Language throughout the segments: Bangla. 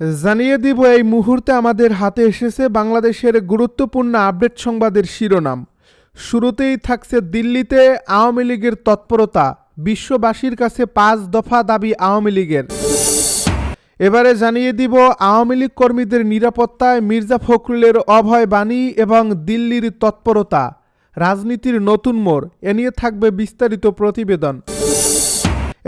জানিয়ে দিব, এই মুহূর্তে আমাদের হাতে এসেছে বাংলাদেশের গুরুত্বপূর্ণ আপডেট সংবাদের শিরোনাম। শুরুতেই থাকছে দিল্লিতে আওয়ামী লীগের তৎপরতা, বিশ্ববাসীর কাছে পাঁচ দফা দাবি আওয়ামী লীগের। এবারে জানিয়ে দিব, আওয়ামী লীগ কর্মীদের নিরাপত্তায় মির্জা ফখরুলের অভয় বাণী এবং দিল্লির তৎপরতা। রাজনীতির নতুন মোড়, এ নিয়ে থাকবে বিস্তারিত প্রতিবেদন।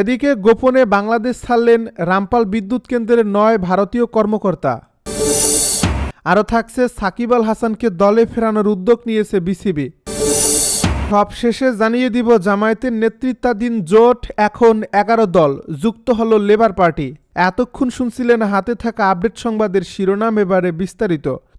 এদিকে গোপনে বাংলাদেশ ছাড়লেন রামপাল বিদ্যুৎ কেন্দ্রের নয় ভারতীয় কর্মকর্তা। আরও থাকছে সাকিব আল হাসানকে দলে ফেরানোর উদ্যোগ নিয়েছে বিসিবি। সব শেষে জানিয়ে দিব, জামায়াতের নেতৃত্বাধীন জোট এখন এগারো দল, যুক্ত হল লেবার পার্টি। এতক্ষণ শুনছিলেন হাতে থাকা আপডেট সংবাদের শিরোনাম, এবারে বিস্তারিত।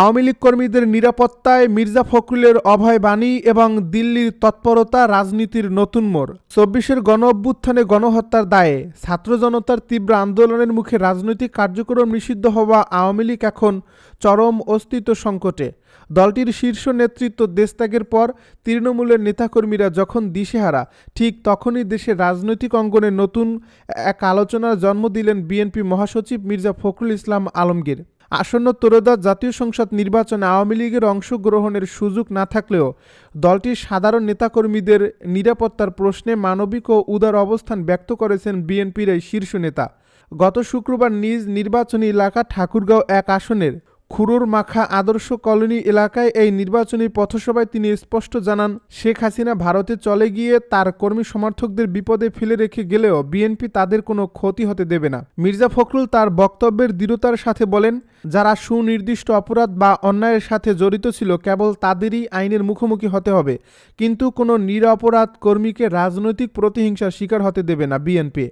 আওয়ামী লীগ কর্মীদের নিরাপত্তায় মির্জা ফখরুলের অভয় বাণী এবং দিল্লির তৎপরতা রাজনীতির নতুন মোড়। চব্বিশের গণ অভ্যুত্থানে গণহত্যার দায়ে ছাত্র জনতার তীব্র আন্দোলনের মুখে রাজনৈতিক কার্যক্রম নিষিদ্ধ হওয়া আওয়ামী লীগ এখন চরম অস্তিত্ব সংকটে। দলটির শীর্ষ নেতৃত্ব দেশত্যাগের পর তৃণমূলের নেতাকর্মীরা যখন দিশেহারা, ঠিক তখনই দেশের রাজনৈতিক অঙ্গনে নতুন এক আলোচনার জন্ম দিলেন বিএনপি মহাসচিব মির্জা ফখরুল ইসলাম আলমগীর। আসন্ন ত্রয়োদশ জাতীয় সংসদ নির্বাচনে আওয়ামী লীগের অংশগ্রহণের সুযোগ না থাকলেও দলটির সাধারণ নেতাকর্মীদের নিরাপত্তার প্রশ্নে মানবিক ও উদার অবস্থান ব্যক্ত করেছেন বিএনপির এই শীর্ষ নেতা। গত শুক্রবার নিজ নির্বাচনী এলাকা ঠাকুরগাঁও এক আসনের খুরুর মাখা আদর্শ কলোনি এলাকায় এই নির্বাচনী পথসভায় তিনি স্পষ্ট জানান, শেখ হাসিনা ভারতে চলে গিয়ে তার কর্মী সমর্থকদের বিপদে ফেলে রেখে গেলেও বিএনপি তাদের কোনো ক্ষতি হতে দেবে না। মির্জা ফখরুল তার বক্তব্যের দৃঢ়তার সাথে বলেন, যারা সুনির্দিষ্ট অপরাধ বা অন্যায়ের সাথে জড়িত ছিল কেবল তাদেরই আইনের মুখোমুখি হতে হবে, কিন্তু কোনো নিরপরাধ কর্মীকে রাজনৈতিক প্রতিহিংসার শিকার হতে দেবে না বিএনপি।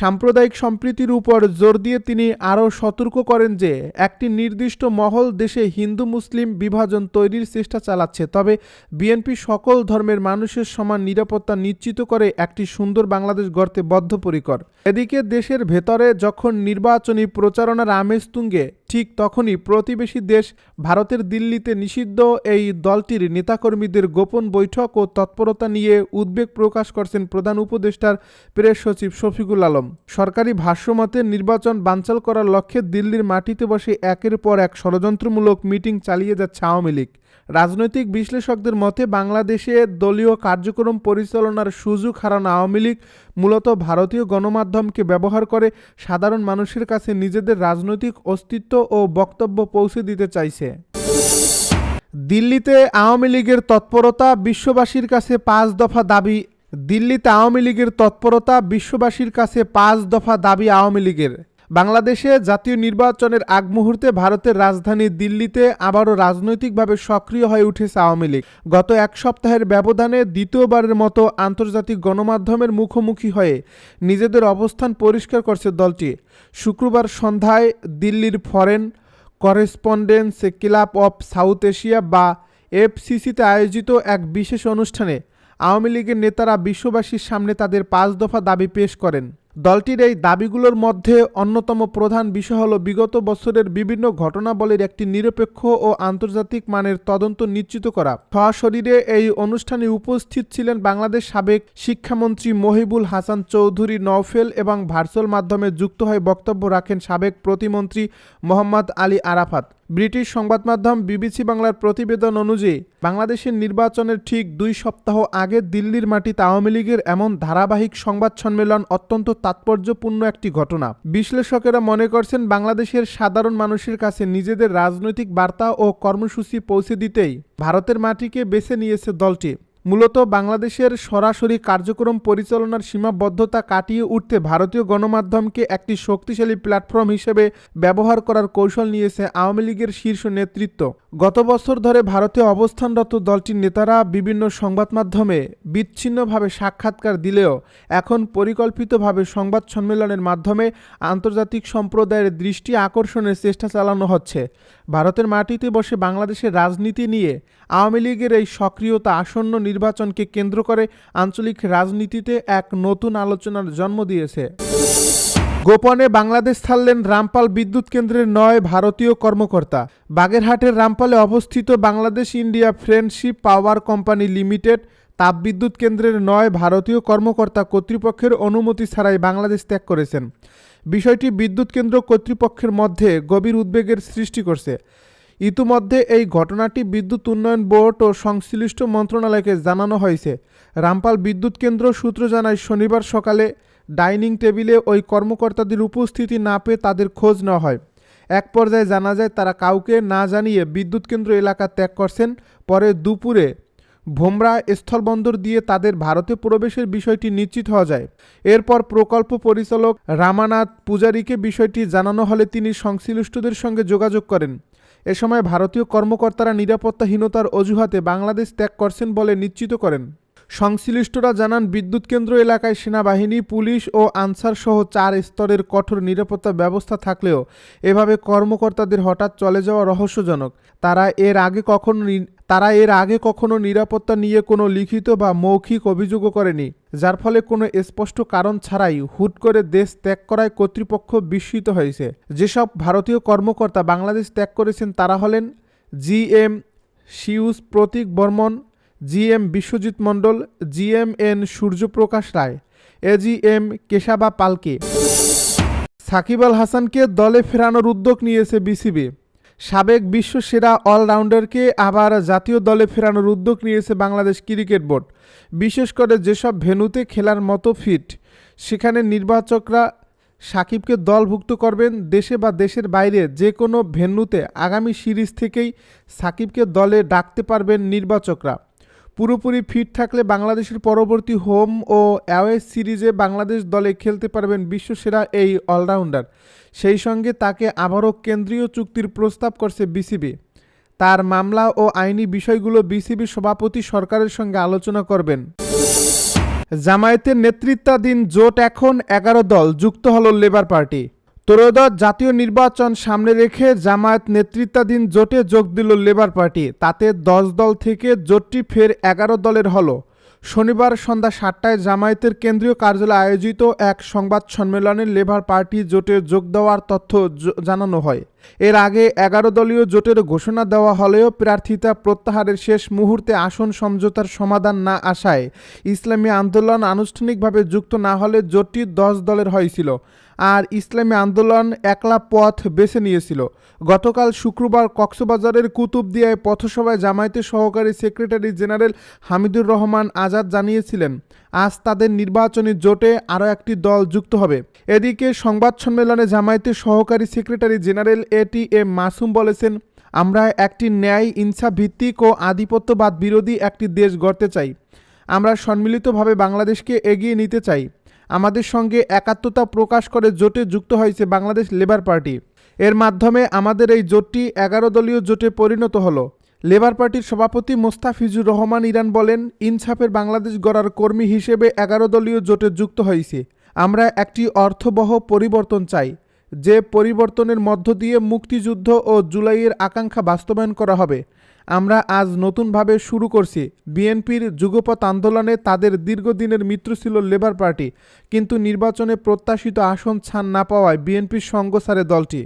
সাম্প্রদায়িক সম্প্রীতির উপর জোর দিয়ে তিনি আরও সতর্ক করেন যে, একটি নির্দিষ্ট মহল দেশে হিন্দু মুসলিম বিভাজন তৈরির চেষ্টা চালাচ্ছে। তবে বিএনপি সকল ধর্মের মানুষের সমান নিরাপত্তা নিশ্চিত করে একটি সুন্দর বাংলাদেশ গড়তে বদ্ধপরিকর। এদিকে দেশের ভেতরে যখন নির্বাচনী প্রচারণার আমেজ তুঙ্গে ঠিক তখনই প্রতিবেশী দেশ ভারতের দিল্লিতে নিষিদ্ধ এই দলটির নেতাকর্মীদের গোপন বৈঠক ও তৎপরতা নিয়ে উদ্বেগ প্রকাশ করছেন প্রধান উপদেষ্টার প্রেস সচিব শফিকুল আলম। সরকারি ভাষ্যমতে নির্বাচন বানচাল করার লক্ষ্যে দিল্লির মাটিতে বসে একের পর এক ষড়যন্ত্রমূলক মিটিং চালিয়ে যাচ্ছে আওয়ামী লীগ। রাজনৈতিক বিশ্লেষকদের মতে বাংলাদেশে দলীয় কার্যক্রম পরিচালনার সুযোগ হারানো আওয়ামী লীগ মূলত ভারতীয় গণমাধ্যমকে ব্যবহার করে সাধারণ মানুষের কাছে নিজেদের রাজনৈতিক অস্তিত্ব ও বক্তব্য পৌঁছে দিতে চাইছে। দিল্লিতে আওয়ামী লীগের তৎপরতা বিশ্ববাসীর কাছে পাঁচ দফা দাবি। দিল্লিতে আওয়ামী লীগের তৎপরতা বিশ্ববাসীর কাছে পাঁচ দফা দাবি আওয়ামী লীগের। বাংলাদেশে জাতীয় নির্বাচনের আগ মুহূর্তে ভারতের রাজধানী দিল্লিতে আবারও রাজনৈতিকভাবে সক্রিয় হয়ে উঠেছে আওয়ামী লীগ। গত এক সপ্তাহের ব্যবধানে দ্বিতীয়বারের মতো আন্তর্জাতিক গণমাধ্যমের মুখোমুখি হয়ে নিজেদের অবস্থান পরিষ্কার করছে দলটি। শুক্রবার সন্ধ্যায় দিল্লির Foreign Correspondence Club of South Asia বা এফসিসিতে আয়োজিত এক বিশেষ অনুষ্ঠানে আওয়ামী লীগের নেতারা বিশ্ববাসীর সামনে তাদের পাঁচ দফা দাবি পেশ করেন। দলটির এই দাবিগুলোর মধ্যে অন্যতম প্রধান বিষয় হল বিগত বছরের বিভিন্ন ঘটনাবলীর একটি নিরপেক্ষ ও আন্তর্জাতিক মানের তদন্ত নিশ্চিত করা। সশরীরে এই অনুষ্ঠানে উপস্থিত ছিলেন বাংলাদেশ সাবেক শিক্ষামন্ত্রী মহিবুল হাসান চৌধুরী নওফেল এবং ভার্চুয়াল মাধ্যমে যুক্ত হয়ে বক্তব্য রাখেন সাবেক প্রতিমন্ত্রী মোহাম্মদ আলী আরাফাত। ব্রিটিশ সংবাদ মাধ্যম বিবিসি বাংলার প্রতিবেদন অনুযায়ী, বাংলাদেশের নির্বাচনের ঠিক দুই সপ্তাহ আগে দিল্লির মাটি আওয়ামী লীগের এমন ধারাবাহিক সংবাদ সম্মেলন অত্যন্ত তাৎপর্যপূর্ণ একটি ঘটনা। বিশ্লেষকেরা মনে করছেন, বাংলাদেশের সাধারণ মানুষের কাছে নিজেদের রাজনৈতিক বার্তা ও কর্মসূচি পৌঁছে দিতেই ভারতের মাটিকে বেছে নিয়েছে দলটি। মূলত বাংলাদেশের সরাসরি কার্যক্রম পরিচালনার সীমাবদ্ধতা কাটিয়ে উঠতে ভারতীয় গণমাধ্যমকে একটি শক্তিশালী প্ল্যাটফর্ম হিসেবে ব্যবহার করার কৌশল নিয়েছে আওয়ামী লীগের শীর্ষ নেতৃত্ব। গত বছর ধরে ভারতে অবস্থানরত দলটির নেতারা বিভিন্ন সংবাদ মাধ্যমে বিচ্ছিন্নভাবে সাক্ষাৎকার দিলেও এখন পরিকল্পিতভাবে সংবাদ সম্মেলনের মাধ্যমে আন্তর্জাতিক সম্প্রদায়ের দৃষ্টি আকর্ষণের চেষ্টা চালানো হচ্ছে। ভারতের মাটিতে বসে বাংলাদেশের রাজনীতি নিয়ে আওয়ামী লীগের এই সক্রিয়তা আসন্ন নির্বাচনকে কেন্দ্র করে আঞ্চলিক রাজনীতিতে এক নতুন আলোচনার জন্ম দিয়েছে। গোপনে বাংলাদেশ ছাড়লেন রামপাল বিদ্যুৎ কেন্দ্রের নয় ভারতীয় কর্মকর্তা। বাগেরহাটের রামপালে অবস্থিত Bangladesh India Friendship Power Company Limited তাপবিদ্যুৎ কেন্দ্রের নয় ভারতীয় কর্মকর্তা কর্তৃপক্ষের অনুমতি ছাড়াই বাংলাদেশ ত্যাগ করেছেন। বিষয়টি বিদ্যুৎ কেন্দ্র কর্তৃপক্ষের মধ্যে গভীর উদ্বেগের সৃষ্টি করছে। ইতিমধ্যে এই ঘটনাটি বিদ্যুৎ উন্নয়ন বোর্ড ও সংশ্লিষ্ট মন্ত্রণালয়কে জানানো হয়েছে। রামপাল বিদ্যুৎ কেন্দ্র সূত্র জানায়, শনিবার সকালে ডাইনিং টেবিলে ওই কর্মকর্তাদের উপস্থিতি না পেয়ে তাদের খোঁজ নেওয়া হয়। এক পর্যায়ে জানা যায়, তারা কাউকে না জানিয়ে বিদ্যুৎ কেন্দ্র এলাকা ত্যাগ করছেন। পরে দুপুরে ভোমরা স্থলবন্দর দিয়ে তাদের ভারতে প্রবেশের বিষয়টি নিশ্চিত হওয়া যায়। এরপর প্রকল্প পরিচালক রামানাথ পূজারীকে বিষয়টি জানানো হলে তিনি সংশ্লিষ্টদের সঙ্গে যোগাযোগ করেন। এ সময় ভারতীয় কর্মকর্তারা নিরাপত্তাহীনতার অজুহাতে বাংলাদেশ ত্যাগ করছেন বলে নিশ্চিত করেন। সংশ্লিষ্টরা জানান, বিদ্যুৎ কেন্দ্র এলাকায় সেনাবাহিনী, পুলিশ ও আনসার সহ চার স্তরের কঠোর নিরাপত্তা ব্যবস্থা থাকলেও এভাবে কর্মকর্তাদের হঠাৎ চলে যাওয়া রহস্যজনক। তারা এর আগে কখনো তারা এর আগে কখনো নিরাপত্তা নিয়ে কোনো লিখিত বা মৌখিক অভিযোগও করেনি, যার ফলে কোনো স্পষ্ট কারণ ছাড়াই হুট করে দেশ ত্যাগ করায় কর্তৃপক্ষ বিস্মিত হয়েছে। যেসব ভারতীয় কর্মকর্তা বাংলাদেশ ত্যাগ করেছেন তারা হলেন G M শিউস Pratik Barman GM Biswajit Mondal, G M N Suryaprakash Roy AGM Keshaba পালকে। সাকিব আল হাসানকে দলে ফেরানোর উদ্যোগ নিয়েছে বিসিবি সাবেক বিশ্ব সেরা অলরাউন্ডারকে আবার জাতীয় দলে ফেরানোর উদ্যোগ নিয়েছে বাংলাদেশ ক্রিকেট বোর্ড। বিশেষ করে যেসব ভেন্যুতে খেলার মতো ফিট, সেখানে নির্বাচকরা সাকিবকে দলভুক্ত করবেন দেশে বা দেশের বাইরে যে কোনো ভেন্যুতে। আগামী সিরিজ থেকেই সাকিবকে দলে ডাকতে পারবেন নির্বাচকরা। পুরোপুরি ফিট থাকলে বাংলাদেশের পরবর্তী হোম ও অ্যাওয়ে সিরিজে বাংলাদেশ দলে খেলতে পারবেন বিশ্বসেরা এই অলরাউন্ডার। সেই সঙ্গে তাকে আবারও কেন্দ্রীয় চুক্তির প্রস্তাব করছে বিসিবি। তার মামলা ও আইনি বিষয়গুলো বিসিবি সভাপতি সরকারের সঙ্গে আলোচনা করবেন। জামায়াতের নেতৃত্বাধীন জোট এখন এগারো দল, যুক্ত হল লেবার পার্টি। ত্রয়োদশ জাতীয় নির্বাচন সামনে রেখে জামায়াত নেতৃত্বাধীন জোটে যোগ দিল লেবার পার্টি। তাতে দশ দল থেকে জোটটি ফের এগারো দলের হলো। শনিবার সন্ধ্যা সাতটায় জামায়াতের কেন্দ্রীয় কার্যালয়ে আয়োজিত এক সংবাদ সম্মেলনে লেবার পার্টি জোটে যোগ দেওয়ার তথ্য জানানো হয়। এর আগে এগারো দলীয় জোটের ঘোষণা দেওয়া হলেও প্রার্থিতা প্রত্যাহারের শেষ মুহূর্তে আসন সমঝোতার সমাধান না আসায় ইসলামী আন্দোলন আনুষ্ঠানিকভাবে যুক্ত না হলে জোটটি দশ দলের হয়েছিল। আর ইসলামী আন্দোলন একলা পথ বেছে নিয়েছিল। গতকাল শুক্রবার কক্সবাজারের কুতুবদিয়ায় পথসভায় জামায়াতের সহকারী সেক্রেটারি জেনারেল হামিদুর রহমান আজাদ জানিয়েছিলেন আজ তাদের নির্বাচনী জোটে আরও একটি দল যুক্ত হবে। এদিকে সংবাদ সম্মেলনে জামায়াতের সহকারী secretary general A T M Masum বলেছেন, আমরা একটি ন্যায় ইনসাফ ভিত্তিক ও আধিপত্যবাদ বিরোধী একটি দেশ গড়তে চাই। আমরা সম্মিলিতভাবে বাংলাদেশকে এগিয়ে নিতে চাই। আমাদের সঙ্গে একাত্মতা প্রকাশ করে জোটে যুক্ত হয়েছে বাংলাদেশ লেবার পার্টি। এর মাধ্যমে আমাদের এই জোটটি এগারো দলীয় জোটে পরিণত হলো। লেবার পার্টির সভাপতি মোস্তাফিজুর রহমান ইরান বলেন ইনসাফের বাংলাদেশ গড়ার কর্মী হিসেবে এগারো দলীয় জোটে যুক্ত হয়েছে। আমরা একটি অর্থবহ পরিবর্তন চাই, যে পরিবর্তনের মধ্য দিয়ে মুক্তিযুদ্ধ ও জুলাইয়ের আকাঙ্ক্ষা বাস্তবায়ন করা হবে। আমরা আজ নতুনভাবে শুরু করছি। বিএনপির যুগপৎ আন্দোলনে তাদের দীর্ঘদিনের মিত্র ছিল লেবার পার্টি, কিন্তু নির্বাচনে প্রত্যাশিত আসন ছাড় না পাওয়ায় বিএনপির সঙ্গ সারে দলটি।